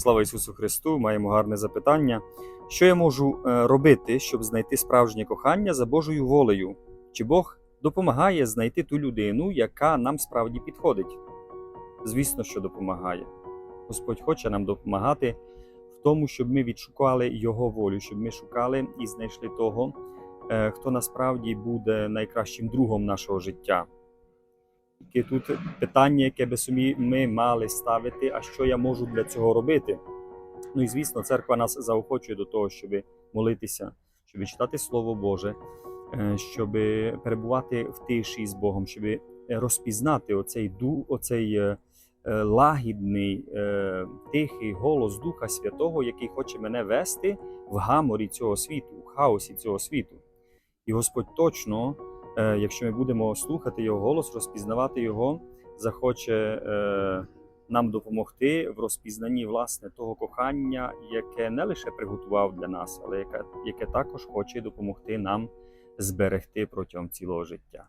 Слава Ісусу Христу! Маємо гарне запитання. Що я можу е, робити, щоб знайти справжнє кохання за Божою волею? Чи Бог допомагає знайти ту людину, яка нам справді підходить? Звісно, що допомагає. Господь хоче нам допомагати в тому, щоб ми відшукали Його волю, щоб ми шукали і знайшли того, е, хто насправді буде найкращим другом нашого життя. Тільки тут питання, яке би собі ми мали ставити, а що я можу для цього робити? Ну і звісно, церква нас заохочує до того, щоб молитися, щоб читати Слово Боже, е, щоб перебувати в тиші з Богом, щоб розпізнати оцей ду, оцей е, е, лагідний, тихий голос Духа Святого, який хоче мене вести в гаморі цього світу, в хаосі цього світу. І Господь точно, якщо ми будемо слухати Його голос, розпізнавати Його, захоче е, нам допомогти в розпізнанні власне того кохання, яке не лише приготував для нас, але яке, яке також хоче допомогти нам зберегти протягом цілого життя.